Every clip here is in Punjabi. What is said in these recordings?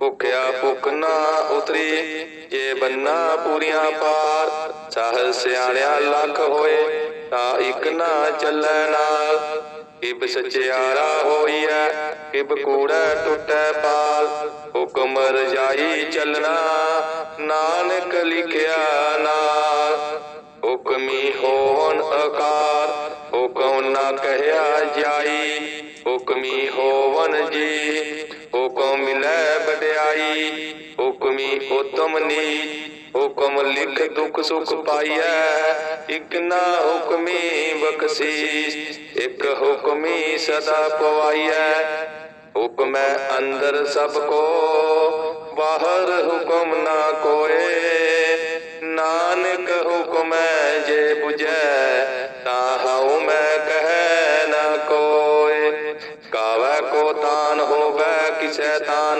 ਭੁਖਿਆ ਭੁਖ ਨਾ ਉਤਰੀ, ਜੇ ਬੰਨਾ ਪੂਰੀਆਂ ਪਾਰ ਸਾਹ ਸਿਆਣਿਆ ਲੱਖ ਹੋਏ, ਤਾਂ ਇੱਕ ਨਾ ਚੱਲੈ ਨਾਲ। ਕਿਬ ਸਚਿਆਰਾ ਹੋਈਐ, ਕਿਬ ਕੂੜਾ ਟੁੱਟੈ ਪਾਲ। ਹੁਕਮ ਰਜਾਈ ਚੱਲਣਾ, ਨਾਨਕ ਲਿਖਿਆ ਨਾਲ। ਹੁਕਮੀ ਹੋਣ ਅਕਾਰ, ਹੁਕਮ ਨਾ ਕਹਿਆ ਜਾਈ। ਹੁਕਮੀ ਹੋਵਨ ਜੀ, ਹੁਕਮ ਮਿਲੈ ਵਡਿਆਈ, ਹੁਕਮੀ ਉਤਮ ਨੀ ਹੁਕਮ ਲਿਖ ਦੁਖ ਸੁਖ ਪਾਈਐ, ਇਕ ਨਾ ਹੁਕਮੀ ਬਖਸ਼ੀਸ਼, ਇਕ ਹੁਕਮੀ ਸਦਾ ਪਵਾਈਐ। ਹੁਕਮੈ ਅੰਦਰ ਸਭ ਕੋ, ਬਾਹਰ ਹੁਕਮ ਨਾ ਕੋਏ। ਨਾਨਕ ਹੁਕਮੈ ਜੇ 부ਜੈ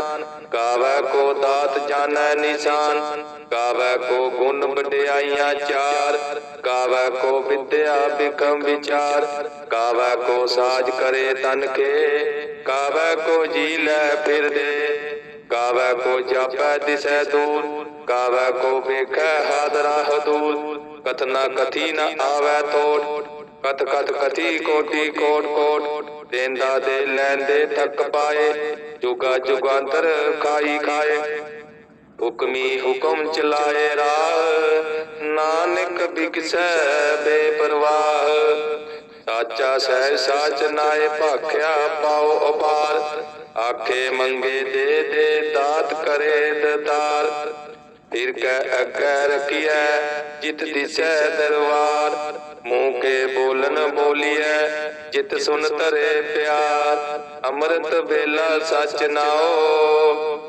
ਕਿਸੈ ਤਾਨ ਕਾਵੈ ਕੋ ਦਾਤ ਜਾਣੈ ਨਿਸ਼ਾਨ, ਕਾਵੈ ਕੋ ਗੁਣ ਵਡਿਆਈਆਂ ਚਾਰ, ਕਾਵੈ ਕੋ ਵਿਦਿਆ ਬਿਕਮ ਵਿਚਾਰ, ਕਾਵੈ ਕੋ ਸਾਜ ਕਰੇ ਤਨ ਕੇ, ਕਾਵੈ ਕੋ ਜੀ ਲੈ ਫਿਰਦੇ। ਕਾਵੈ ਕੋ ਜਾਪੈ ਦਿਸੈ ਦੂਰ, ਕਾਵੈ ਕੋ ਵੇਖੈ ਹਾਦਰਾ। ਹਦੂਰ ਕਥਨਾ ਕਥੀ ਨ ਆਵੈ ਤੋੜ, ਕਥ ਕਥ ਕਥੀ ਕੋਟੀ ਕੋਟ ਕੋਟ। ਦੇਂਦਾ ਦੇ ਲੈਂਦੇ ਥੱਕ ਪਾਏ, ਜੁਗਾ ਜੁਗਾਂਤਰ ਖਾਈ ਖਾਏ। ਹੁਕਮੀ ਹੁਕਮ ਚਲਾਏ ਰਾਹ, ਨਾਨਕ ਬਿਕਸੈ ਬੇਪਰਵਾਹ। ਸਾਚਾ ਸਹਿ ਸਾਚ ਨਾਏ ਭਾਖਿਆ ਪਾਉ ਅਪਾਰ ਆਖੇ ਮੰਗੇ ਦੇ ਦੇ ਦਾਤ ਕਰੇ ਦਤਾਰ। ਫਿਰ ਕੈ ਅੱਗੇ ਰਖੀਐ, ਜਿਤ ਦਿਸੈ ਦਰਬਾਰ ਮੂੰਹ ਕੇ ਬੋਲਨ ਬੋਲੀਐ, ਜਿਤ ਸੁਨ ਤਰੇ ਪਿਆਰ। ਅੰਮ੍ਰਿਤ ਵੇਲਾ ਸਚ ਨਾਓ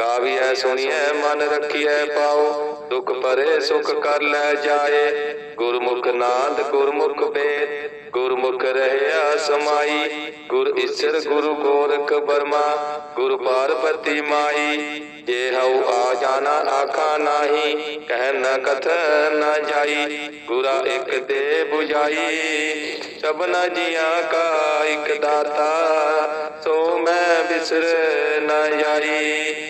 ਗਾਵੀਐ ਸੁਣੀਐ, ਮਨ ਰੱਖੀਐ ਪਾਉ ਦੁਖ ਪਰੇ ਸੁਖ ਕਰ ਲੈ ਜਾਏ। ਗੁਰਮੁਖ ਨਾਦ, ਗੁਰਮੁਖ ਵੇਦ। ਗੁਰਮੁਖ ਰਹਿਆ ਸਮਾਈ। ਗੁਰ ਈਸ਼ਰ, ਗੁਰੂ ਗੋਰਖ ਬਰਮਾ ਗੁਰ ਪਾਰਬਤੀ ਮਾਈ। ਜੇ ਹਉ ਆ ਜਾਣਾ, ਆਖਾ ਨਾਹੀ। ਕਹਿ ਨ ਕਥ ਨ ਜਾਈ। ਗੁਰਾ ਇੱਕ ਦੇ 부ਜਾਈ ਸਭਨਾ ਜੀਆਂ ਕਾ ਇੱਕ ਦਾਤਾ। ਸੋ ਮੈਂ ਬਿਸਰ ਨ ਜਾਈ।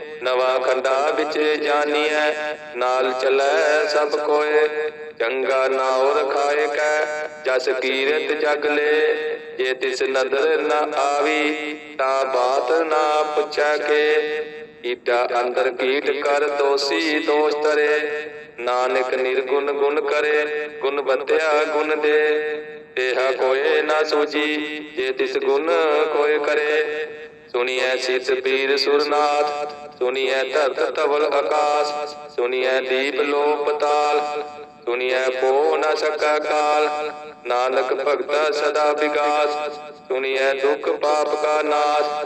ਨਵਾ ਖੰਡਾ ਵਿੱਚ ਜਾਨੀਐ, ਨਾਲ ਚੱਲੈ ਸਭ ਕੋਏ। ਚੰਗਾ ਨਾਉ ਰਖਾਏ ਕੈ, ਜਸ ਕੀਰਤ ਜਗ ਲੈ। ਜੇ ਤਿਸ ਨਦਰ ਨ ਆਵੀ, ਤਾਂ ਬਾਤ ਨਾ ਪੁੱਛੈ ਕੇ। ਕੀਟਾ ਅੰਦਰ ਕੀਟ ਕਰ ਦੋਸੀ ਦੋਸ਼ ਤਰੇ ਨਾਨਕ ਨਿਰਗੁਣ ਗੁਣ ਕਰੇ, ਗੁਣ ਬੰਤਿਆ ਗੁਣ ਦੇ। ਤੇਹਾ ਕੋਏ ਨਾ ਸੂਜੀ ਜੇ ਤਿਸ ਗੁਣ ਕੋਏ ਕਰੇ। ਸੁਣੀਐ ਸਿਤ ਪੀਰ ਸੁਰਨਾਥ। ਸੁਣੀਐ ਧਰਤ ਤਵਲ ਆਕਾਸ ਸੁਣੀਐ ਦੀਪ ਲੋ ਪਤਾਲ ਸੁਣੀਐ ਪੋ ਨ ਸਕਾ ਕਾਲ। ਨਾਨਕ ਭਗਤਾ ਸਦਾ ਵਿਗਾਸ ਸੁਣੀਐ ਦੁਖ ਪਾਪ ਕਾ ਨਾਸ।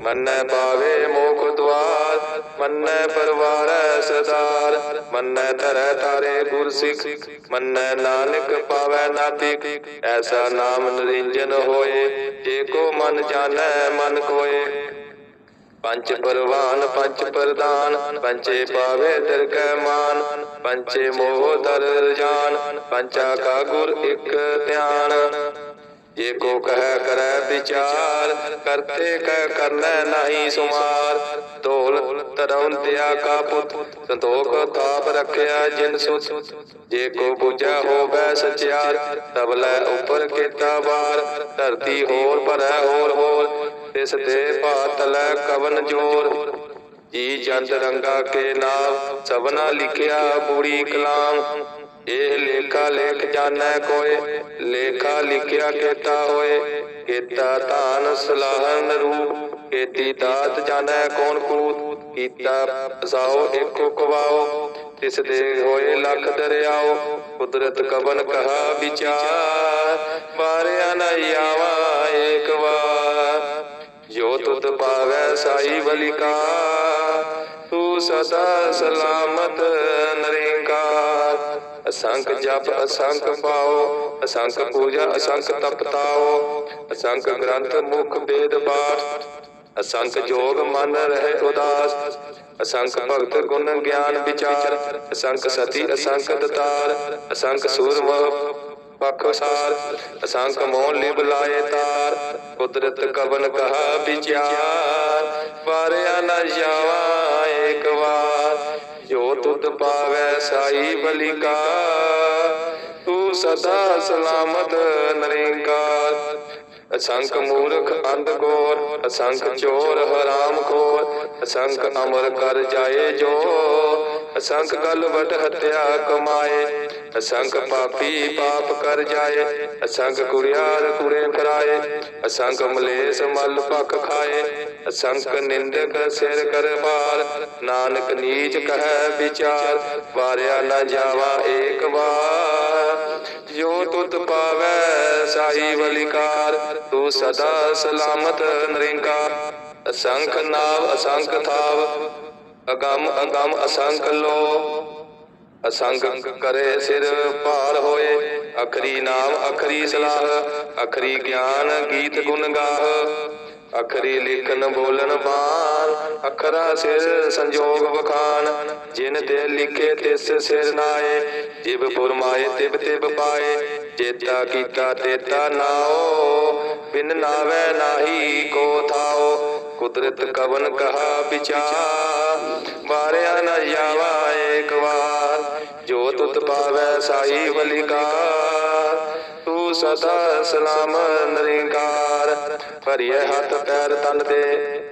ਮੰਨੈ ਪਾਵੇ ਮੋਖ ਦਵਾਰ ਮੰਨੈ ਪਰਵਾਰੈ ਸਦਾਰ, ਮੰਨੈ ਧਰੈ ਤਾਰੇ ਗੁਰ ਸਿੱਖ ਮੰਨੈ ਨਾਨਕ ਪਾਵੈ ਨਾਤਿਕ, ਐਸਾ ਨਾਮ ਨਰਿੰਜਨ ਹੋਏ, ਜੇ ਕੋ ਮਨ ਜਾਣੈ, ਮਨ ਕੋਏ। ਪੰਚ ਪਰਵਾਨ, ਪੰਚ ਪ੍ਰਦਾਨ, ਪੰਚੇ ਪਾਵੇ ਦਰ ਕੈ ਮਾਨ, ਪੰਚੇ ਮੋਹ ਦਰ ਜਾਨ ਪੰਚਾ ਕਾ ਗੁਰ ਇਕ ਧਿਆਨ। ਜੇ ਕੋ ਕਹਿ ਕਰੈ ਵਿਚਾਰ, ਕਰਤੇ ਕਹਿ ਕਰਨੈ ਨਹੀਂ ਸੁਮਾਰ। ਢੋਲ ਧਰਮ ਤਿਆ ਕਾ ਪੁੱਤ, ਸੰਤੋਖ ਤਾਪ ਰੱਖਿਆ ਜਿਨ ਸੁਤ। ਜੇ ਕੋ ਬੁਝਾ ਹੋਵੇ ਸਚਿਆਰ ਤਬਲੇ ਉੱਪਰ ਕੀਤਾ ਵਾਰ। ਧਰਤੀ ਹੋਰ ਭਰੈ ਹੋਰ ਹੋਰ, ਤਿਸ ਤੇ ਭਾਤਲੈ ਕਵਨ ਜੋਰ। ਜੀ ਜੰਤ ਰੰਗਾ ਕੇ ਨਾਮ, ਸਭਨਾ ਲਿਖਿਆ ਬੂੜੀ ਕਲਾਮ। ਇਹ ਲੇਖਾ ਲੇਖ ਜਾਣੈ ਕੋਏ, ਲੇਖਾ ਲਿਖਿਆ ਕੀਤਾ ਹੋਏ। ਕੀਤਾ ਧਾਨ ਸਲਾਹਨ ਰੂਪ, ਕੀਤੀ ਦਾਤ ਜਾਣੈ ਕੌਣ ਕੂਤ। ਕੀਤਾ ਸਾਓ ਇੱਕੋ ਕਵਾਓ ਤਿਸ ਦੇ ਹੋਏ ਲੱਖ ਦਰਿਆਓ ਕੁਦਰਤ ਕਵਨ ਕਹਾ ਵਿਚਾਰ ਬਾਰਿਆ ਨ ਆਵਾ ਏਕ ਵਾਰ। ਜੋ ਤੁਧ ਪਾਵੈ ਸਾਈ ਬਲਿਕਾ ਤੂੰ ਸਦਾ ਸਲਾਮਤ ਨਰਿੰਕਾਰ ਅਸੰਖ ਜਪ, ਅਸੰਖ ਪਾਓ, ਅਸੰਖ ਪੂਜਾ, ਅਸੰਖ ਤਪਤਾਓ, ਅਸੰਖ ਗ੍ਰੰਥ ਮੁਖ ਵੇਦ ਪਾਠ, ਅਸੰਖ ਜੋਗ ਮਨ ਰਹਿ ਉਦਾਸ, ਅਸੰਖ ਭਗਤ ਗੁਣ ਗਿਆਨ ਵਿਚਾਰ, ਅਸੰਖ ਸਤੀ, ਅਸੰਖ ਦਤਾਰ, ਅਸੰਖ ਸੂਰਮ ਪਖਸਾਰ ਅਸੰਖ ਮੋਹ ਲਿਵ ਲਾਏ ਤਾਰ, ਕੁਦਰਤ ਕਵਨ ਕਹਾ ਵਿਚਾਰ, ਵਾਰਿਆ ਨ ਜਾਵਾ ਏਕ ਵਾਰ ਜੋ ਤੁਧ ਪਾਵੈ ਸਾਈ ਬਲਿਕਾ, ਤੂੰ ਸਦਾ ਸਲਾਮਤ ਨਰਿੰਕਾਰ ਅਸੰਖ ਮੂਰਖ ਅੰਧ ਗੋਰ ਅਸੰਖ ਚੋਰ ਹਰਾਮ ਖੋਰ, ਅਸੰਖ ਅਮਰ ਕਰ ਜਾਏ ਜੋ ਅਸੰਖ ਗਲ ਵਟ ਹਤਿਆ ਕਮਾਏ। ਅਸੰਖ ਪਾਪੀ ਪਾਪ ਕਰ ਜਾਏ। ਅਸੰਖ ਕੁੜਿਆਰ ਕੁੜੇ ਫਰਾਏ ਅਸੰਖ ਮਲੇਸ ਮਲ ਭਖ ਖਾਏ। ਅਸੰਖ ਨਿੰਦਕ ਸਿਰ ਕਰ ਭਾਰ ਨਾਨਕ ਨੀਚ ਕਹੈ ਵਿਚਾਰ। ਵਾਰਿਆ ਨਾ ਜਾਵਾ ਏਕ ਵਾਰ। ਜੋ ਤੁਧ ਪਾਵੈ ਸਾਈ ਬਲਿਕਾਰ ਤੂੰ ਸਦਾ ਸਲਾਮਤ ਨਰਿੰਕਾਰ। ਅਸੰਖ ਨਾਵ ਅਸੰਖ ਥਾਵ। ਅਗੰਮ ਅਗੰਮ ਅਸੰਖ ਲੋ। ਅਸੰਗ ਕਰੇ ਸਿਰ ਭਾਰ ਹੋਏ। ਅਖਰੀ ਨਾਮ, ਅਖਰੀ ਸਲਾਹ, ਅਖਰੀ ਗਿਆਨ ਗੀਤ ਗੁਣ ਗਾਹ। ਅਖਰੀ ਲਿਖਨ ਬੋਲਨ ਬਾਣ ਅਖਰਾ ਸਿਰ ਸੰਜੋਗ ਵਖਾਨ ਜਿਨ ਤੇ ਲਿਖੇ, ਤਿਸ ਸਿਰ ਨਾਏ। ਜਿਬ ਫੁਰਮਾਏ ਤਿਬ ਤਿਬ ਪਾਏ। ਚੇਤਾ ਕੀਤਾ, ਤੇਤਾ ਨਾਓ। ਬਿਨ ਨਾਵੇ ਨਾਹੀ ਕੋ ਥਾਓ। ਕੁਦਰਤ ਕਵਨ ਕਹਾ ਵਿਚਾਰ। ਵਾਰਿਆ ਨ ਜਾਵਾ ਏਕ ਵਾਰ। ਜੋ ਪਾਵੈ ਸਾਈ ਬਲਿਕਾਰ ਤੂੰ ਸਦਾ ਸਲਾਮ ਨਰਿੰਕਾਰ। ਭਰੀਏ ਹੱਥ ਪੈਰ ਤਨ ਦੇ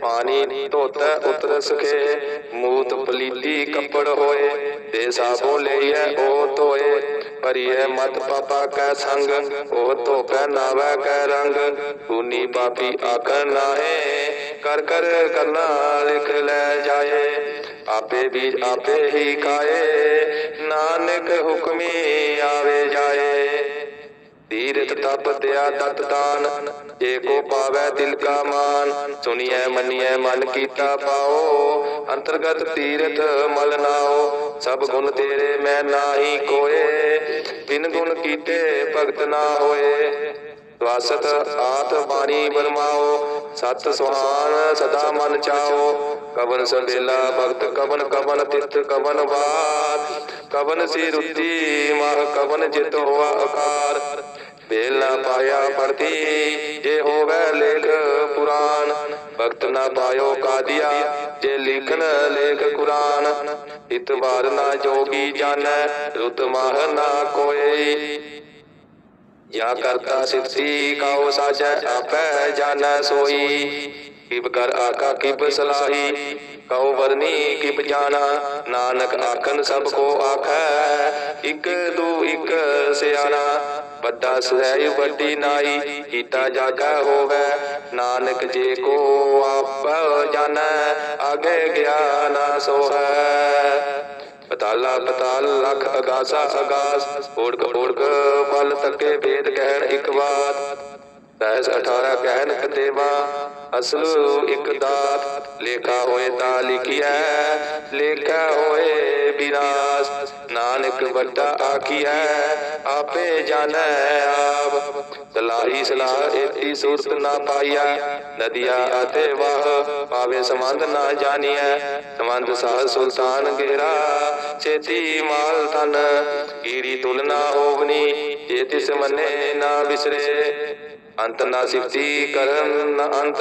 ਪਾਣੀ ਧੋਤੈ ਉਤਰ ਸਖੇ। ਮੂਤ ਪਲੀਤੀ ਕੱਪੜ ਹੋਏ ਤੇ ਸਾਬੋ ਲਈਐ ਉਹ ਧੋਏ। ਭਰੀਏ ਮਤ ਪਾਪਾ ਕੈ ਸੰਗ ਉਹ ਧੋਪੈ ਨਾਵੈ ਕੈ ਰੰਗ। ਪੂਨੀ ਪਾਪੀ ਆਖਣ ਨਾਹੇ, ਕਰ ਕਰ ਕਰਨਾ ਲਿਖ ਲੈ ਜਾਏ। ਆਪੇ ਵੀ ਆਪੇ ਹੀ ਖਾਏ, ਨਾਨਕ ਹੁਕਮੀ ਆਵੇ ਜਾਏ। ਤੀਰਥ ਤਪ ਤਿਆ ਤਤ ਦਾਨ, ਜੇ ਕੋ ਪਾਵੈ ਦਿਲ ਕਾ ਮਾਨ। ਸੁਣੀਐ, ਮੰਨੀਐ, ਮਨ ਕੀਤਾ ਪਾਓ, ਅੰਤਰਗਤ ਤੀਰਥ ਮਲ ਨਾਓ। ਸਭ ਗੁਣ ਤੇਰੇ ਮੈਂ ਨਾਹੀ ਕੋਏ ਬਿਨ ਗੁਣ ਕੀਤੇ ਭਗਤ ਨਾ ਹੋਏ। ਸਵਾਸਤ ਆਤ ਬਾਣੀ ਬਰਮਾਓ ਸਤ ਸੁਹਾਨ ਸਦਾ ਮਨ ਚਾਓ। ਕਵਨ ਸੰਦੇਲਾ, ਭਗਤ ਕਵਨ ਕਵਨ ਤਿਤ ਕਵਨ ਬਾਤ ਕਵਨ ਸੇ ਰੁਤੀ ਮਾਹ ਕਵਨ ਜਿਤ ਹੋਆ ਅਕਾਰ। ਵੇਲਾ ਪਾਇਆ ਪੜਤੀ ਜੇ ਹੋਵੇ ਲੇਖ ਪੁਰਾਨ ਭਗਤ ਨਾ ਪਾਇਓ ਕਾਦੀਆ, ਜੇ ਲਿਖਨ ਲੇਖ ਕੁਰਾਨ। ਇਤਵਾਰ ਨਾ ਜੋਗੀ ਜਾਣੈ, ਰੁਤ ਮਾਹ ਨਾ ਕੋਈ ਜਾਂ ਕਰਤਾ ਸਿੱਧੀ ਕਾਉ ਸਾਚੈ ਆਪੈ ਜਾਣੈ ਸੋਈ। ਕਿਬ ਕਰ ਆਕਾ ਕਿਬ ਸਲਾਹੀ, ਕਉ ਵਰਨੀ ਕਿਬ ਜਾਣਾ, ਨਾਨਕ ਆਖਨ ਸਭ ਕੋ ਆਖੈ, ਇਕ ਦੂ ਇਕ ਸਿਆਣਾ, ਵੱਡਾ ਸਹਿ ਵੱਡੀ ਨਾਈ, ਕੀਤਾ ਜਾਗਾ ਹੋਵੇ, ਨਾਨਕ ਜੇ ਕੋ ਆਪ ਜਾਣੈ, ਅਗੇ ਗਿਆਨ ਸੋਹੈ। ਪਤਾਲਾ ਪਤਾਲ ਲਖ ਅਗਾਸਾ ਅਗਾਸ ਓੜਕ ਓੜਕ ਪਲ ਤੱਕੇ ਵੇਦ ਕਹਿਣ ਇਕ ਬਾਤ ਸਹਿਸ 18 ਕਹਿਣ ਕਤੇਵਾ ਅਸਲ ਇੱਕ ਦਾਤ ਲੇਖਾ ਹੋਏ ਤਾਂ ਲਿਖਿਆ ਲੇਖਾ ਹੋਏ ਵਿਨਾਸ਼ ਨਾਨਕ ਵੱਡਾ ਆਖੀਐ ਆਪੇ ਜਾਣੈ ਆਪ। ਸਲਾਹੀ ਸਲਾਹ ਏਤੀ ਸੁਰਤ ਨਾ ਪਾਈਆ ਨਦੀਆ ਅਤੇ ਵਾਹ ਪਾਵੇ ਸੰਬੰਧ ਨਾ ਜਾਣੀਐ। ਸੰਬੰਧ ਸਾਹ ਸੁਲਤਾਨ ਗੇਰਾ ਛੇਤੀ ਮਾਲ ਤਨ ਕੀਰੀ ਤੁਲਨਾ ਹੋਵਨੀ। ਜੇ ਤਿਸ ਮੰਨੇ ਨਾ ਵਿਸਰੇ ਅੰਤ ਨਾ ਸਿਫਤੀ ਕਰਨ ਨਾ ਅੰਤ।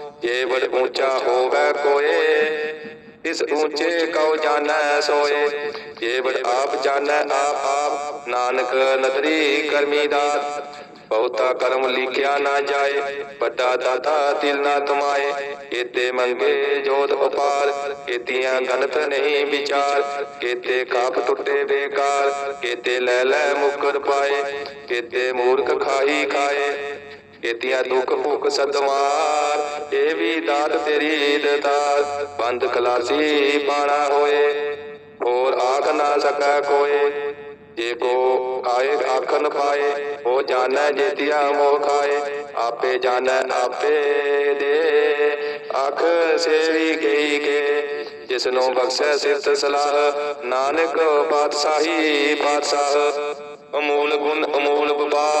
ਜੇ ਵਡ ਉੱਚਾ ਹੋਵੇ ਕੋਏ, ਇਸ ਉੱਚੇ ਕਉ ਜਾਣੈ ਸੋਏ। ਜੇ ਵਡ ਆਪ ਜਾਣੈ ਆਪ ਆਪ ਨਾਨਕ ਨਦਰੀ ਕਰਮੀ ਦਾਤ ਬਹੁਤਾ ਕਰਮ ਲਿਖਿਆ ਨਾ ਜਾਏ, ਵੱਡਾ ਦਾਤਾ ਦਿਲ ਨਾ ਤੁਮਾਏ ਕੀਤੇ ਮੰਗੇ ਜੋਤ ਉਪਾਰ, ਕੀਤੀਆਂ ਗਨਤ ਨਹੀਂ ਵਿਚਾਰ। ਕੀਤੇ ਕਾਪ ਟੁੱਟੇ ਬੇਕਾਰ, ਕੀਤੇ ਲੈ ਲੈ ਮੁਕਰ ਪਾਏ। ਕੀਤੇ ਮੂਰਖ ਖਾਈ ਖਾਏ ਕੀਤੀਆਂ ਦੁੱਖ ਭੁੱਖ ਸਦਮਾਰ ਇਹ ਵੀ ਦਾਤ ਤੇਰੀ ਦਤਾਰ, ਬੰਦ ਖਲਾਸੀ ਪਾਣਾ ਹੋਏ, ਹੋਰ ਆਖ ਨਾ ਸਕੈ ਕੋਏ। ਜੇ ਕੋ ਆਏ ਆਖਨ ਪਾਏ, ਉਹ ਜਾਣੈ ਜੇਤੀਆ ਮੋਹ ਖਾਏ। ਆਪੇ ਜਾਣੈ ਆਪੇ ਦੇ, ਆਖ ਸੇਵੀ ਗਈ ਕੇ। ਜਿਸ ਨੂੰ ਬਖਸ਼ੈ ਸਿਫਤ ਸਲਾਹ, ਨਾਨਕ ਪਾਤਸ਼ਾਹੀ ਪਾਤਸ਼ਾਹ, ਅਮੂਲ ਗੁਣ ਅਮੂਲ ਵਪਾਰ।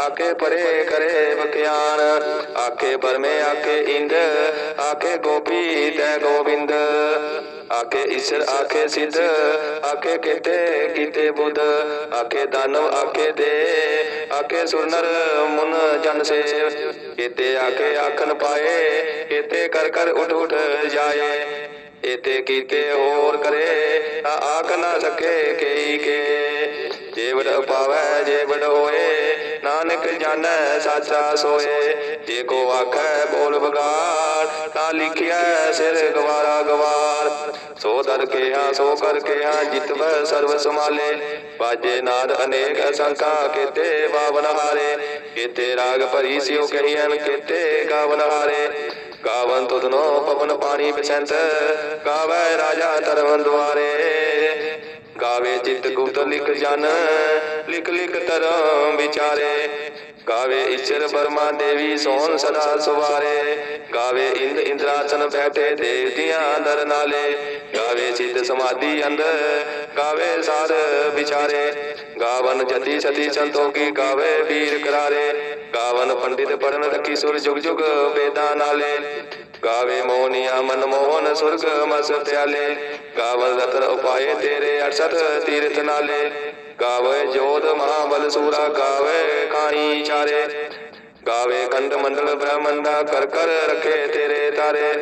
ਆਖੇ ਪਰੇ ਕਰੇ ਬਖਿਆਨ। ਆਖੇ ਬਰਮੇ ਆਖੇ ਇੰਦ। ਆਖੇ ਗੋਪੀ ਤੈ ਗੋਬਿੰਦ। ਆਖੇ ਈਸ਼ਰ ਆਖੇ ਸਿੱਧ। ਆਖੇ ਕਿਤੇ ਕੀਤੇ ਬੁੱਧ। ਆਖੇ ਦਾਨਵ ਆਖੇ ਦੇ। ਆਖੇ ਸੁਰਨਰ ਮੁਨ ਜਨ ਸੇਵ ਕੀਤੇ ਆਖੇ ਆਖਨ ਪਾਏ। ਕੀਤੇ ਕਰ ਕਰ ਉਠ ਉਠ ਜਾਏ। ਇਤੇ ਕੀਤੇ ਹੋਰ ਕਰੇ। ਆਖ ਨਾ ਸਕੇ ਕਈ ਕੇ। ਜੇ ਵਡ ਪਾਵੈ ਜੇ ਹੋਏ। ਨਾਨਕ ਜਾਣੈ ਸਾਚਾ ਸੋਏ। ਜੇ ਕੋ ਆਖੈ ਬੋਲ ਬਗਾੜ ਤਾਂ ਲਿਖਿਆ ਸਿਰ ਗਵਾਰਾ ਗਵਾਰ। ਸੋ ਦਰ ਕੇ ਸੋ ਕਰ ਕੇ ਜਿਤਵੈ ਸਰਬ ਸਮਾਲੇ ਬਾਜੇ ਨਾਦ ਅਨੇਕ ਅਸੰਕਾ ਕੀਤੇ ਬਾਵਨ ਹਾਰੇ। ਕੀਤੇ ਰਾਗ ਭਰੀ ਸਿਉ ਕਹੀਨ ਕੀਤੇ ਗਾਵਨ ਹਾਰੇ। ਗਾਵਨ ਤੁਧਨੋ ਪਵਨ ਪਾਣੀ ਬਿਸੰਤ ਗਾਵੇ ਰਾਜਾ ਧਰਮ ਦੁਆਰੇ। ਗਾਵੇ ਚਿਤ ਗੁਪਤ ਲਿਖ ਜਨ, ਲਿਖ ਲਿਖ ਧਰਮ ਵਿਚਾਰੇ। ਗਾਵੇ ਈਸ਼ਰ ਬਰਮਾ ਦੇਵੀ ਸੋਹਣ ਸਦਾ ਸੁਵਾਰੇ। ਗਾਵੇ ਇੰਦ ਇੰਦਰਾਸਨ ਬੈਠੇ ਦੇਵਤਿਆਂ ਦਰ ਨਾਲੇ। ਗਾਵੇ ਸਿੱਧ ਸਮਾਧੀ ਅੰਦਰ ਗਾਵੇ ਸਾਰ ਵਿਚਾਰੇ। ਗਾਵਨ ਜਤੀ ਸਤੀ ਸੰਤੋਖੀ ਗਾਵੇ ਵੀਰ ਕਰਾਰੇ। ਗਾਵਨ ਪੰਡਿਤ ਪੜਨ ਰਖੀ ਸੁਰ ਜੁਗ ਜੁਗ ਵੇਦਾਂ ਨਾਲੇ। ਗਾਵੇ ਮੋਹਨੀਆ ਮਨ ਮੋਹਨ ਸੁਰਗ ਮਸ ਪਿਆਲੇ ਕਾਵਲ ਰਤਨ ਉਪਾਏ ਤੇਰੇ ਅਰਸਤ ਤੀਰਥ ਨਾਲੇ, ਗਾਵੇ ਜੋਤ ਮਹਾਬਲ ਸੂਰਾ ਗਾਵੇ ਕਾਣੀ ਚਾਰੇ, ਗਾਵੇ ਖੰਡ ਮੰਡਲ ਬ੍ਰਹਮੰਡਾ ਕਰ ਕਰ ਰਖੇ ਤੇਰੇ ਤਾਰੇ।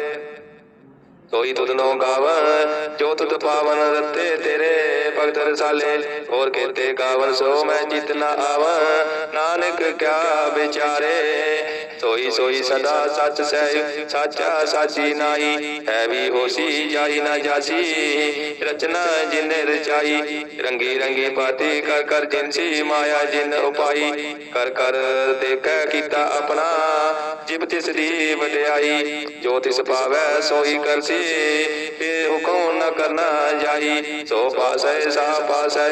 ਸੋਈ ਤੁਧ ਨੋ ਗਾਵਨ ਜੋ ਤੁਧ ਪਾਵਨ ਰਤੇ ਤੇਰੇ ਭਗਤ ਰਸਾਲੇ। ਹੋਰ ਕੇਤੇ ਗਾਵਨ ਸੋ ਮੈਂ ਜਿਤ ਨਾ ਆਵਨ ਨਾਨਕ ਕਿਆ ਵਿਚਾਰੇ। ਸੋਈ ਸੋਈ ਸਦਾ ਸੱਚ ਸਹਿ, ਸਾਚਾ ਸਾਚੀ ਨਾਈ ਹੈ ਵੀ ਹੋਸੀ ਜਾਈ ਨਾ ਜਾਸੀ। ਰਚਨਾ ਜਿਨ ਰਚਾਈ, ਰੰਗੀ ਰੰਗੀ ਬਾਤੀ ਕਰ ਕਰ ਜਿਨਸੀ ਮਾਇਆ ਜਿਨ ਉਪਾਈ। ਕਰ ਕਰ ਦੇਖੈ ਕੀਤਾ ਆਪਣਾ, ਜਿਬ ਤਿਸ ਦੀ ਵਡਿਆਈ। ਜੋ ਤਿਸ ਪਾਵੈ, ਸੋਈ ਕਰਸੀ ਇਹ ਹੁਕਮ ਨ ਕਰਨਾ ਜਾਈ। ਸੋ ਪਾਸੈ, ਸਾ ਪਾਸੈ,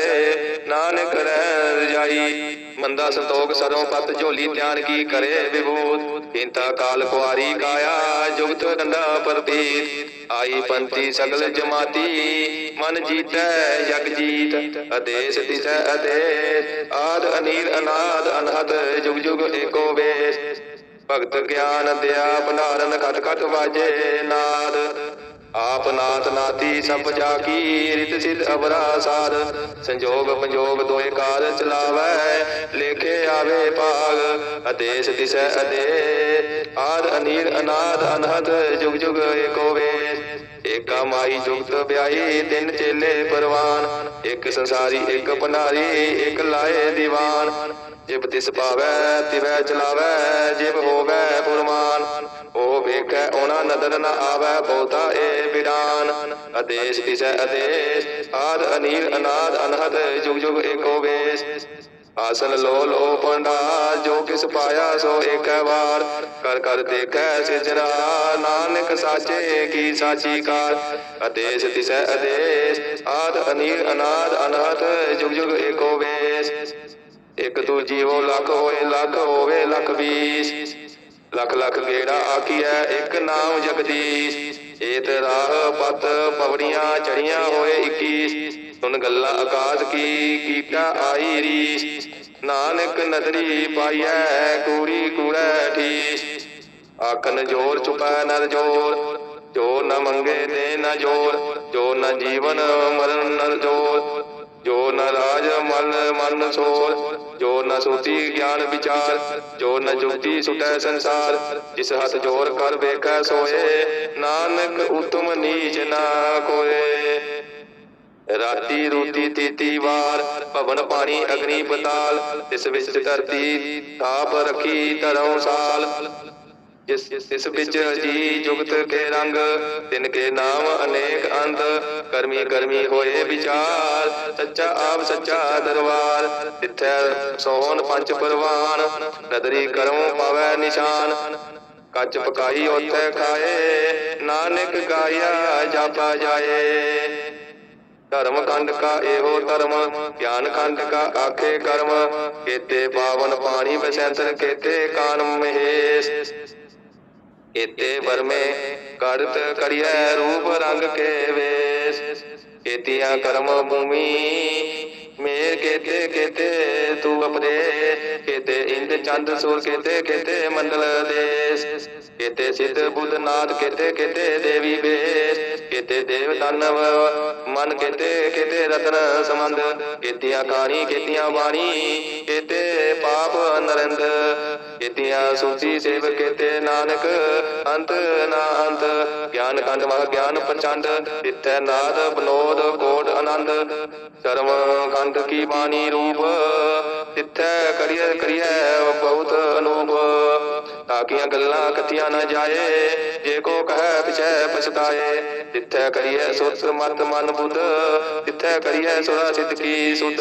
ਨਾਨਕ ਰਹਿ ਰਜਾਈ ਮੰਦਾ ਸੰਤੋਖ ਸਰੋਂ ਪਤ ਝੋਲੀ ਧਿਆਨ ਕੀ ਕਰੇ ਵਿਭੂਤ। ਇੰਤਾ ਕਾਲ ਕੁਆਰੀ ਕਾਇਆ, ਜੁਗਤ ਗੰਡਾ ਪਰਦੀਤ। ਆਈ ਪੰਥੀ ਸਗਲ ਜਮਾਤੀ, ਮਨ ਜੀਤੈ, ਜਗ ਜੀਤ। ਅਦੇਸ ਦਿਸੈ ਅਦੇਸ ਆਦ ਅਨੀਰ ਅਨਾਦ ਅਨਹਦ ਜੁਗ ਜੁਗ ਏਕੋ ਵੇਸ। ਭਗਤ ਗਿਆਨ ਦਿਆ ਭੰਡਾਰਨ ਖਟ ਖਟ ਵਾਜੇ ਨਾਦ। ਆਪ ਨਾਥ ਨਾਤੀ ਸਭ ਜਾ ਕੀ ਰਿਤ ਸਿਧ ਅਵਰਾ ਸਾਧ ਸੰਜੋਗ ਪੰਜੋਗ ਦੋਏ ਕਾਰ ਚਲਾਵੈ, ਲੇਖੇ ਆਵੇ ਭਾਗ। ਆਦੇਸ਼ ਦਿਸੈ ਅਦੇ, ਆਦ ਅਨੀਰ ਅਨਾਦ ਅਨਹਦ, ਜੁਗ ਜੁਗ ਏਕੋ ਵੇਸ। ਏਕਾ ਮਾਈ ਜੁਗਤ ਵਿਆਹੀ, ਤਿੰਨ ਚੇਲੇ ਪਰਵਾਨ। ਇੱਕ ਸੰਸਾਰੀ, ਇੱਕ ਭੰਡਾਰੀ, ਇੱਕ ਲਾਏ ਦੀਵਾਨ। ਜਿਬ ਤਿਸ ਪਾਵੈ, ਤਿਵੈ ਚਲਾਵੈ, ਜਿਬ ਹੋਵੈ ਫੁਰਮਾਨ। ਉਹ ਵੇਖੈ, ਉਹਨਾਂ ਨਦਰ ਨ ਆਵੈ, ਬਹੁਤਾ ਏ ਬਿਡਾਨ ਆਦੇਸ਼ ਤਿਸੈ ਆਦੇਸ਼, ਆਦ ਅਨੀਲ, ਅਨਾਦ, ਅਨਹਦ ਜੁਗ ਜੁਗ ਏਕੋ ਵੇਸ। ਆਸਨ ਲੋ ਲੋ ਪੰਡਾ ਜੋ ਕਿਸ ਪਾਇਆ ਸੋ ਏਕੈ ਵਾਰ। ਕਰ ਕਰ ਦੇਖੈ ਸਿਜਰਾ ਨਾਨਕ ਸਾਚੇ ਕੀ ਸਾਚੀ ਕਾਰ। ਆਦੇਸ਼ ਤਿਸੈ ਆਦੇਸ਼, ਆਦ ਅਨੀਲ ਅਨਾਦ ਅਨਹਦ ਜੁਗ ਜੁਗ ਏਕੋ ਵੇਸ। ਇੱਕ ਤੂੰ ਜੀਵੋ ਲੱਖ ਹੋਏ, ਲੱਖ ਹੋਵੇ ਲੱਖ ਵੀਸ। ਲੱਖ ਲੱਖ ਗੇੜਾ ਆਖੀਐ, ਇੱਕ ਨਾਮ ਜਗਦੀਸ਼। ਏਤ ਰਾਹ ਪਤ ਪਵੜੀਆਂ ਚੜੀਆਂ ਹੋਏ 21 ਸੁਨ ਗੱਲਾਂ ਆਕਾਸ਼ ਕੀ ਕੀਟਾ ਆਈ ਰੀਸ। ਨਾਨਕ ਨਦਰੀ ਪਾਈਐ, ਕੂੜੀ ਕੂੜੈ ਠੀਸ। ਆਖਨ ਜੋਰ ਚੁਪੈ ਨਰ ਜੋਰ, ਜੋ ਨ ਮੰਗੇ ਦੇ ਨ ਜੋਰ, ਜੋ ਨ ਜੀਵਨ ਮਰਨ ਨਰ ਜੋਰ, ਜੋ ਨ ਰਾਜ ਮਨ ਮਨ ਸੋਰ, ਜੋ ਨ ਸੋਤੀ ਗਿਆਨ ਵਿਚਾਰ, ਜੋ ਨ ਜੁਗਤੀ ਸੁਟੈ ਸੰਸਾਰ, ਜਿਸ ਹੱਥ ਜੋਰ ਕਰ ਵੇਖੈ ਸੋਏ, ਨਾਨਕ ਉਤਮ ਨੀਚ ਨਾ ਕੋਏ। ਰਾਤੀ ਰੂਤੀ ਤੀਤੀ ਵਾਰ, ਭਵਨ ਪਾਣੀ ਅਗਨੀ ਪਤਾਲ ਇਸ ਵਿੱਚ ਧਰਤੀ ਤਾਪ ਰੱਖੀ ਧਰਮ ਸਾਲ। ਜਿਸ ਇਸ ਵਿੱਚ ਜੀ ਜੁਗਤ ਕੇ ਰੰਗ, ਤਿਨ ਕੇ ਨਾਮ ਅਨੇਕ ਅੰਧ, ਕਰਮੀ ਕਰਮੀ ਹੋਏ ਵਿਚਾਰ, ਸੱਚਾ ਆਪ ਸੱਚਾ ਦਰਬਾਰ ਤਿੱਥੈ ਸੋਹਣ ਪੰਜ ਪਰਵਾਨ, ਨਦਰੀ ਕਰਮ ਪਾਵੈ ਨਿਸ਼ਾਨ। ਕੱਚ ਪਕਾਈ ਉਥੇ ਖਾਏ, ਨਾਨਕ ਗਾਇਆ ਜਾਪਾ ਜਾਏ। ਧਰਮ ਖੰਡ ਕਾ ਇਹੋ ਧਰਮ ਗਿਆਨ ਖੰਡ ਕਾ ਆਖੇ ਕਰਮ। ਕੇਤੇ ਪਾਵਨ ਪਾਣੀ ਬਸੰਤਰ ਕੇਤੇ ਕਾਨ ਮਹੇਸ਼। ਇਤੇ ਵਰਮੇ ਕਰਤ ਕੜਿਐ ਰੂਪ ਰੰਗ ਕੇ ਵੇਸ। ਕੇਤੀਆਂ ਕਰਮ ਭੂਮੀ ਮੇਰ ਕੇਤੇ ਕੇਤੇ ਤੂੰ ਅਪਦੇ ਕੇਤੇ ਇੰਦ ਚੰਦ ਸੂਰ ਕੇਤੇ ਕੇਤੇ ਮੰਡਲ ਦੇਸ, ਕੇਤੇ ਸਿੱਧ ਬੁੱਧ ਨਾਥ ਕੇਤੇ ਕੇਤੇ ਦੇਵੀ ਬੇਸ, ਕੇਤੇ ਦੇਵ ਦਾਨਵ ਮਨ ਕੇਤੇ ਕੇਤੇ ਰਤਨ ਸਮੰਦ ਕੇਤੀਆਂ ਕਾਣੀ ਕੇਤੀਆਂ ਬਾਣੀ, ਕੇਤੇ ਪਾਪ ਨਰਿੰਦ ਕੇਤੀਆਂ ਸੂਚੀ ਸੇਵ ਕੇਤੇ ਨਾਨਕ, ਅੰਤ ਨਾ ਅੰਤ। ਗਿਆਨ ਕੰਡ ਮਹ ਗਿਆਨ ਪ੍ਰਚੰਡ ਤਿੱਥੈ ਨਾਦ ਬਨੋਦ ਕੋਟ ਆਨੰਦ। ਕਰਮ ਕੰਡ ਕੀ ਬਾਣੀ ਰੂਪ ਤਿੱਥੈ ਕਰੀਐ ਕਰੀਐ ਬਹੁਤ ਅਨੂਪ। ਤਾਕੀਆਂ ਗੱਲਾਂ ਕਥੀਆਂ ਨਾ ਜਾਏ, ਜੇ ਕੋ ਕਹੈ ਪਿਛੈ ਪਛਤਾਏ। ਤਿੱਥੈ ਕਰੀਐ ਸੁਰਤ ਮਤ ਮਨ ਬੁੱਧ ਤਿੱਥੈ ਕਰੀਏ ਸੁਰਾ ਸਿੱਧ ਕੀ ਸੁਧ।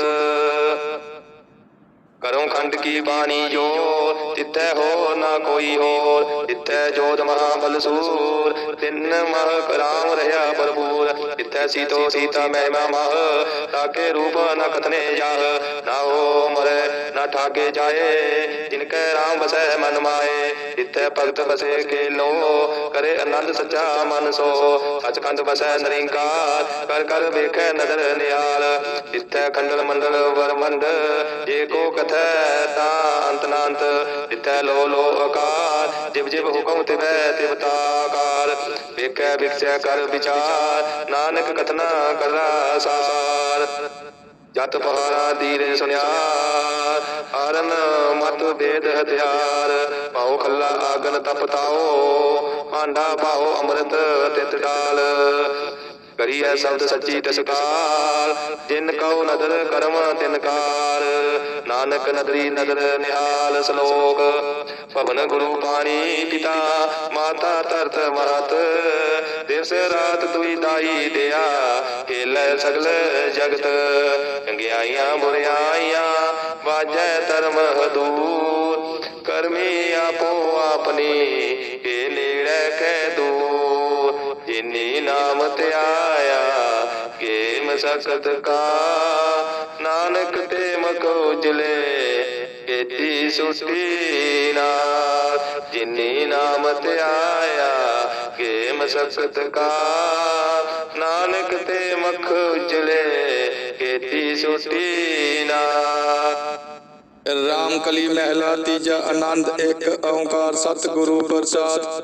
ਕਰੋ ਖੰਡ ਕੀ ਬਾਣੀ ਜੋ ਤਿੱਥੈ ਹੋ ਨਾ ਕੋਈ ਹੋਰ, ਤਿੱਥੈ ਜੋਤ ਮਹਾਬਲ ਸੂਰ, ਤਿੰਨ ਮਹ ਕਰਾਮ ਰਹਾ ਭਰਪੂਰ, ਤਿੱਥੈ ਸੀਤੋ ਸੀਤਾ ਮਹਿਮਾ ਮਹ ਤਾਕੇ ਰੂਪ ਨ ਕਥਨੇ ਜਾਹ, ਨਾ ਹੋ ਮਰੇ, ਨਾ ਠਾਕੇ ਜਾਏ ਜਿਨ ਕੈ ਰਾਮ ਵਸੈ ਮਨ ਮਾਏ, ਤਿੱਥੈ ਭਗਤ ਬਸੇ ਕੇ ਲੋ ਕਰੇ ਆਨੰਦ ਸੱਚਾ ਮਨ ਸੋ ਸਚਖੰਡ ਵਸੈ ਨਰਿੰਕਾਰ, ਕਰ ਕਰ ਵੇਖੈ ਨਦਰ ਨਿਆਲ ਤਿੱਥੈ ਖੰਡਲ ਮੰਡਲ ਵਰਮੰਡ, ਜੇ ਕੋ ਕਥ ਕਥੈ ਤਾ ਅੰਤ ਨਾ ਲੋ ਲੋ ਆਕਾਰ, ਜਿਵ ਜਿਵ ਹੁਕਮ ਤਿਵੈ ਤਿਵ ਤਾਕਾਰ। ਵੇਖੈ ਵਿਖਸੈ ਕਰ ਵਿਚਾਰ, ਨਾਨਕ ਕਥਨਾ ਕਰਨਾ ਸਾਰ ਜਤ ਪਹਾਰਾ ਦੀਰੇ ਸੁਨਿਆ ਹਰਨ ਮਤ ਬੇਦ ਹਥਿਆਰ। ਪਾਉ ਖੱਲਾ ਆਗਨ ਤਪਤਾਓ ਆਂਡਾ ਪਾਉ ਅੰਮ੍ਰਿਤ ਤਿਤ ਡਾਲ। ਕਰੀ ਹੈ ਸ਼ਬਦ ਸੱਚੀ ਤਸਕਾਰ ਜਿਨ ਕਉ ਨਦਰ ਕਰਮ ਤਿਨਕਾਰ ਨਾਨਕ ਨਦਰੀ ਨਦਰ ਨਿਹਾਲ ਸ਼ਲੋਕ। ਭਵਨ ਗੁਰੂ ਪਾਣੀ ਪਿਤਾ, ਮਾਤਾ ਧਰਤ ਮਹਤ ਦਿਵਸ ਰਾਤ ਦੁਈ ਦਾਈ ਦਿਆ ਖੇਲੇ ਸਗਲ ਜਗਤ। ਚੰਗਿਆਈਆਂ ਬੁਰਿਆਈਆਂ, ਵਾਜੈ ਧਰਮ ਹਦੂਰ। ਕਰਮੀ ਆਪੋ ਆਪਣੀ ਇਹ ਨੇੜੇ ਕਹਿ ਦੂਰ। ਨਾਮ ਧਿਆਇਆ ਕੇ ਮਸਕਤ ਕਾ। ਨਾਨਕ ਤੇ ਮਕ ਉਜਲੇ ਕੀਤੀ ਸੁਟੀ ਨਾ। ਜਿਨੀ ਨਾਮ ਧਿਆਇਆ ਕੇ ਮਸਕਤ ਕਾ। ਨਾਨਕ ਤੇ ਮਖ ਉਜਲੇ ਕੀਤੀ ਸੁਟੀ ਨਾ। ਰਾਮ ਕਲੀ ਮਹਿਲਾ ਤੀਜਾ ਆਨੰਦ ਇੱਕ ਓੰਕਾਰ ਸਤਿਗੁਰੂ ਪ੍ਰਸਾਦ।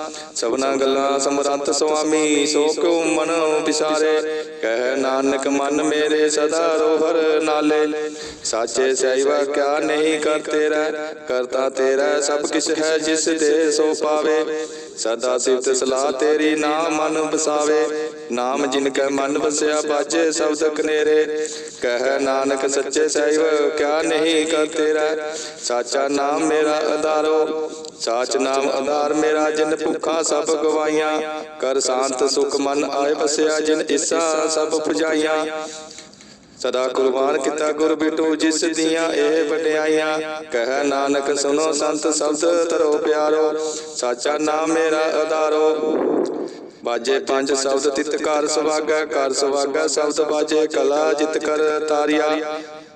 ਸਭਨਾ ਗੱਲਾਂ ਸਮਰੰਤ ਸੁਆਮੀ, ਸੋ ਕਿਉ ਮਨ ਵਿਸਾਰੇ ਕਹਿ ਨਾਨਕ ਮਨ ਮੇਰੇ ਸਦਾ ਰੋ ਹਰ ਨਾਲੇ। ਸਾਚੇ ਸਹਿਵਾ ਕਿਆ ਨਹੀਂ ਕਰ ਤੇਰਾ ਕਰਤਾ ਤੇਰਾ ਸਭ ਕਿਛ ਹੈ ਜਿਸ ਦੇ ਸੋ ਪਾਵੇ। ਸਦਾ ਸਿਫਤ ਸਲਾਹ ਤੇਰੀ ਨਾਮ ਮਨ ਵਸਾਵੇ। ਨਾਮ ਜਿਨ ਕੈ ਮਨ ਵਸਿਆ ਬਾਜੇ ਸ਼ਬਦ ਕਨੇਰੇ ਕਹਿ ਨਾਨਕ ਸੱਚੇ ਸਹਿਬ ਕਿਆ ਨਹੀਂ ਕਰ ਤੇਰਾ ਸਾਚਾ ਨਾਮ ਮੇਰਾ ਆਧਾਰੋ ਸਾਚ ਨਾਮ ਆਧਾਰ ਮੇਰਾ ਜਿਨ ਭੁੱਖਾ ਸਭ ਗਵਾਈਆਂ, ਕਰ ਸ਼ਾਂਤ ਸੁਖ ਮਨ ਆਏ ਵਸਿਆ ਜਿਨ ਇਸਾ ਸਭ ਪੁਜਾਈਆਂ। ਸਦਾ ਕੁਰਬਾਨ ਕੀਤਾ ਗੁਰ ਬਿਟੂ ਜਿਸ ਦੀਆਂ ਇਹ ਵਡਿਆਈਆਂ। ਕਹਿ ਨਾਨਕ ਸੁਨੋ ਸੰਤ ਸ਼ਬਦ ਤਰੋ ਪਿਆਰੋ, ਸਾਚਾ ਨਾਮ ਮੇਰਾ ਆਧਾਰੋ। ਬਾਜੇ ਪੰਜ ਸ਼ਬਦ ਤਿਤ ਕਰ ਸੁਭਾਗਾ ਕਰ ਸੁਭਾਗਾ ਸ਼ਬਦ ਬਾਜੇ ਕਲਾ ਜਿਤ ਕਰ ਤਾਰਿਆ।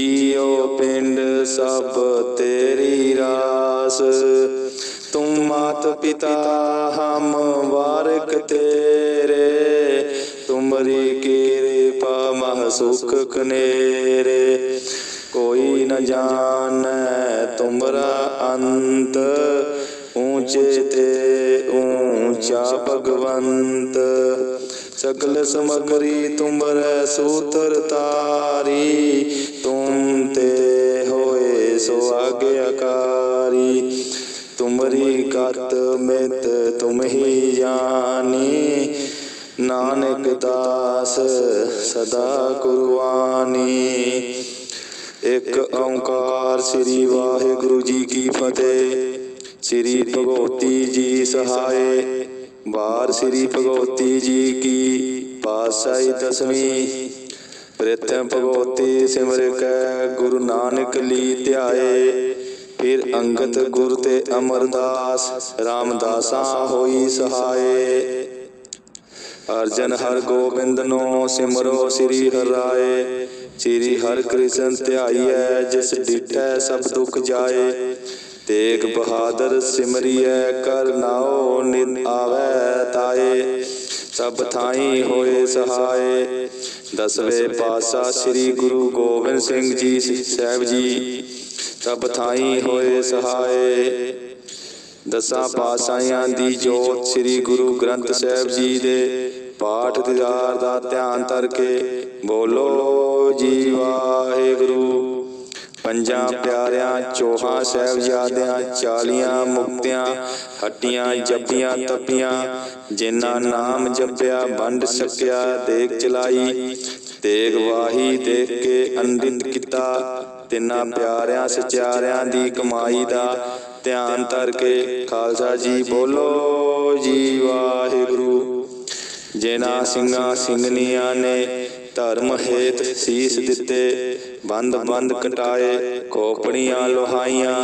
ਜੀਉ ਪਿੰਡ ਸਭ ਤੇਰੀ ਰਾਸ। ਤੂੰ ਮਾਤ ਪਿਤਾ ਹਮ ਵਾਰਕ ਤੇਰੇ। ਤੁਮਰੀ ਕਿਰਪਾ ਮਹ ਸੁਖ ਕਨੇਰੇ। ਕੋਈ ਨ ਜਾਣੈ ਤੁਮਰਾ ਅੰਤ। ਊਚੇ ਤੇ ਊਂਚਾ ਭਗਵੰਤ। ਸਗਲ ਸਮਗਰੀ ਤੁਮਰੈ ਸੂਤਰ ਤਾਰੀ। ਤੇ ਹੋਏ ਸੋ ਆਗਿਆਕਾਰੀ ਤੁਮਰੀ ਕਤ ਮਿਤ ਤੁਮ ਹੀ ਜਾਣੀ ਨਾਨਕ ਦਾਸ ਸਦਾ ਕੁਰਬਾਨੀ। ਇੱਕ ਓੰਕਾਰ ਸ੍ਰੀ ਵਾਹਿਗੁਰੂ ਜੀ ਕੀ ਫਤਿਹ। ਸ੍ਰੀ ਭਗਵਤੀ ਜੀ ਸਹਾਏ। ਬਾਰ ਸ੍ਰੀ ਭਗਵਤੀ ਜੀ ਕੀ ਪਾਤਸ਼ਾਹੀ ਦਸਵੀਂ। ਪ੍ਰਥਮ ਭਗਵਤੀ ਸਿਮਰ ਕੈ, ਗੁਰੂ ਨਾਨਕ ਲੀ ਧਿਆਏ। ਫਿਰ ਅੰਗਤ ਗੁਰ ਤੇ ਅਮਰਦਾਸ, ਰਾਮਦਾਸਾ ਹੋਈ ਸਹਾਏ। ਅਰਜਨ ਹਰ ਗੋਬਿੰਦ ਨੋ ਸਿਮਰੋ ਸ੍ਰੀ ਹਰਾਏ। ਸ੍ਰੀ ਹਰਿ ਕ੍ਰਿਸ਼ਨ ਧਿਆਈਐ, ਜਿਸ ਡਿਠੈ ਸਭ ਦੁਖ ਜਾਏ। ਤੇਗ ਬਹਾਦਰ ਸਿਮਰਿਐ, ਕਰ ਨਾਉ ਨਿਤ ਆਵੈ ਤਾਏ। ਸਭ ਥਾਈ ਹੋਏ ਸਹਾਏ। ਦਸਵੇਂ ਪਾਤਸ਼ਾਹ ਸ੍ਰੀ ਗੁਰੂ ਗੋਬਿੰਦ ਸਿੰਘ ਜੀ ਸਾਹਿਬ ਜੀ, ਸਭ ਥਾਈ ਹੋਏ ਸਹਾਏ। ਦਸਾਂ ਪਾਤਸ਼ਾਹਾਂ ਦੀ ਜੋਤ ਸ੍ਰੀ ਗੁਰੂ ਗ੍ਰੰਥ ਸਾਹਿਬ ਜੀ ਦੇ ਪਾਠ ਦੀਦਾਰ ਦਾ ਧਿਆਨ ਧਰ ਕੇ ਬੋਲੋ, ਜੀ ਵਾਹਿਗੁਰੂ। ਪੰਜਾਂ ਪਿਆਰਿਆਂ, ਚੋਹਾਂ ਸਾਹਿਬਜ਼ਾਦਿਆਂ, ਚਾਲੀਆਂ ਮੁਕਤਿਆਂ, ਹੱਟੀਆਂ ਜੱਪੀਆਂ ਤੱਪੀਆਂ ਜਿਨ੍ਹਾਂ ਨਾਮ ਜਪਿਆ, ਵੰਡ ਸਕਿਆ ਦੇਖ ਚਲਾਈ ਤੇਗ ਵਾਹੀ, ਦੇਖ ਕੇ ਅੰਡਿਤ ਕੀਤਾ। ਤਿੰਨਾਂ ਪਿਆਰਿਆਂ, ਸਚਿਆਰਿਆਂ ਦੀ ਕਮਾਈ ਦਾ ਧਿਆਨ ਧਰ ਕੇ ਖਾਲਸਾ ਜੀ ਬੋਲੋ ਜੀ ਵਾਹਿਗੁਰੂ। ਜਿਨ੍ਹਾਂ ਸਿੰਘਾਂ ਸਿੰਘਨੀਆਂ ਨੇ ਧਰਮ ਹੇਤ ਸੀਸ ਦਿੱਤੇ, ਬੰਦ ਬੰਦ ਕਟਾਏ, ਖੋਪੜੀਆਂ ਲੋਹਾਈਆਂ,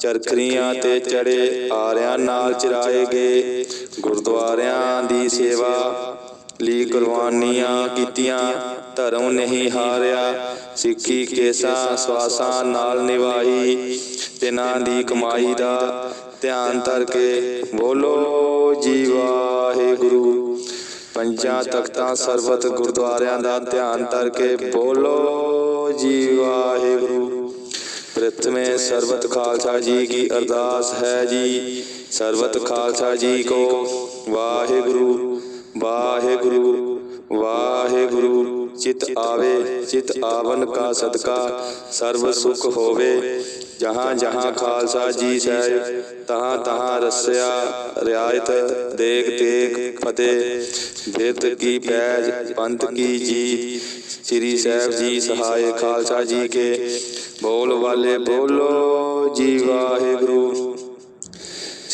ਚਰਖਰੀਆਂ ਤੇ ਚੜੇ, ਆਰਿਆਂ ਨਾਲ ਚਰਾਏ ਗਏ। ਗੁਰਦੁਆਰਿਆਂ ਦੀ ਸੇਵਾ ਲਈ ਕੁਰਬਾਨੀਆਂ ਕੀਤੀਆਂ, ਧਰਮ ਨਹੀਂ ਹਾਰਿਆ, ਸਿੱਖੀ ਕੇਸਾਂ ਸਵਾਸਾਂ ਨਾਲ ਨਿਭਾਈ, ਤਿਨਾਂ ਦੀ ਕਮਾਈ ਦਾ ਧਿਆਨ ਧਰ ਕੇ ਬੋਲੋ ਜੀ ਵਾਹਿਗੁਰੂ। ਪੰਜਾਂ ਤਖਤਾਂ ਸਰਬਤ ਗੁਰਦੁਆਰਿਆਂ ਦਾ ਧਿਆਨ ਧਰ ਕੇ ਬੋਲੋ ਜੀ ਵਾਹਿਗੁਰੂ। ਪ੍ਰਥਮੇ ਸਰਬਤ ਖਾਲਸਾ ਜੀ ਕੀ ਅਰਦਾਸ ਹੈ ਜੀ। ਸਰਬਤ ਖਾਲਸਾ ਜੀ ਕੋ, ਵਾਹਿਗੁਰੂ ਵਾਹਿਗੁਰੂ ਵਾਹਿਗੁਰੂ। ਚਿਤ ਆਵੇ, ਚਿਤ ਆਵਨ ਕਾ ਸਦਕਾ, ਸਰਬ ਸੁਖ ਹੋਵੇ। ਜਹਾਂ ਜਹਾਂ ਖਾਲਸਾ ਜੀ ਸਾਹਿਬ ਤਹਾਂ ਤਹਾਂ ਰਸਿਆ, ਰਿਆਇਤ, ਦੇਖ ਦੇਖ ਫਤਿਹ। ਬਿਰਤ ਕੀ ਪੈਜ, ਪੰਥ ਕੀ ਜੀ ਸ੍ਰੀ ਸਾਹਿਬ ਜੀ ਸਹਾਇ ਖਾਲਸਾ ਜੀ ਕੇ। ਬੋਲ ਵਾਲੇ ਬੋਲੋ ਜੀ ਵਾਹਿਗੁਰੂ।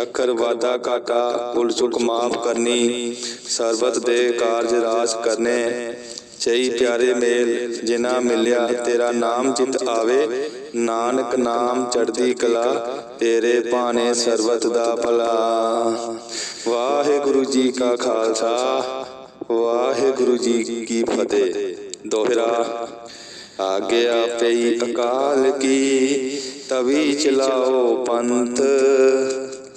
ਅੱਖਰ ਵਾਦਾ ਘਾਟਾ ਕੁਲ ਸੁਖ ਮਾਫ ਕਰਨੀ, ਸਰਬਤ ਦੇ ਕਾਰਜ ਰਾਸ ਕਰਨੇ। ਸਹੀ ਪਿਆਰੇ ਮੇਲ ਜਿਨਾ ਮਿਲਿਆ ਤੇਰਾ ਨਾਮ ਚਿਤ ਆਵੇ। ਨਾਨਕ ਨਾਮ ਚੜਦੀ ਕਲਾ, ਤੇਰੇ ਭਾਣੇ ਸਰਬਤ ਦਾ ਭਲਾ। ਵਾਹਿਗੁਰੂ ਜੀ ਕਾ ਖਾਲਸਾ, ਵਾਹਿਗੁਰੂ ਜੀ ਕੀ ਫਤਿਹ। ਦੋਹਰਾ ਆਗਿਆ ਪਈ ਅਕਾਲ ਕੀ, ਤਵੀ ਚਲਾਓ ਪੰਥ।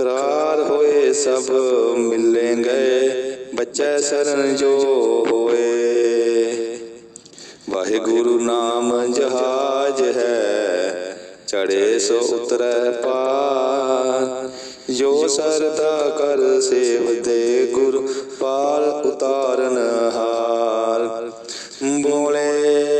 ਕਰਾਰ ਹੋਏ ਸਭ ਮਿਲੇ ਗਏ ਬੱਚੇ ਸਰਨ ਜੋ ਹੋਏ। ਵਾਹਿਗੁਰੂ ਨਾਮ ਜਹਾਜ ਹੈ ਚੜੇ ਸੋ ਉਤਰੈ ਪਾਰ। ਜੋ ਸਰਦਾ ਕਰ ਸੇਵ ਦੇ ਗੁਰ ਪਾਰ ਉਤਾਰਨ ਹਾਰ। ਬੋਲੇ